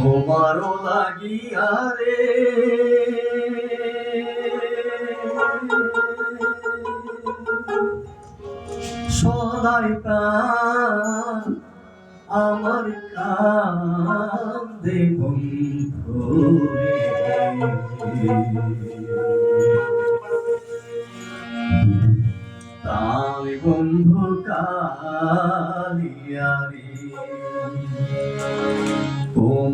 তোমারও লাগিয়া রে সদাই আমার কান্দে বন্ধু তাই বন্ধু কালিয়ারি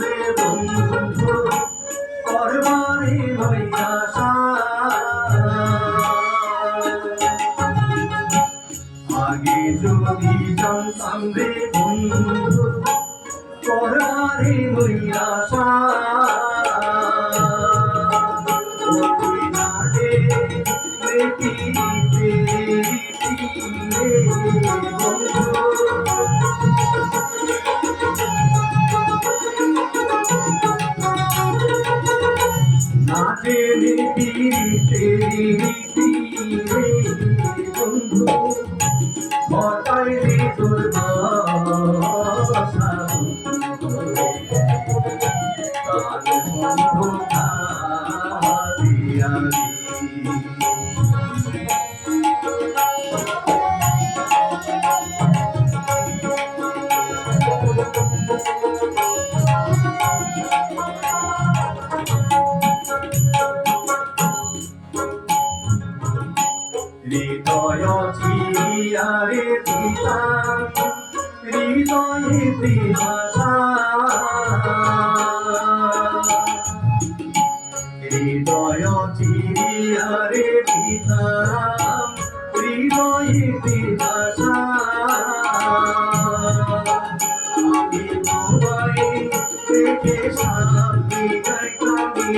রে বন্ধু করবারে হইয়া আগে যদি জানতাম রে বন্ধু করবারে হইয়া তুই না নাচে রীতি রীতি রে বন্ধু রে তোর বাসা হৃদয় পিতা হৃদয়ে ভাষা হৃদয় চিয়ারে পিতা হৃদয়ে ভাষা আমি তোমায় দেখে শান্তি গাই কবি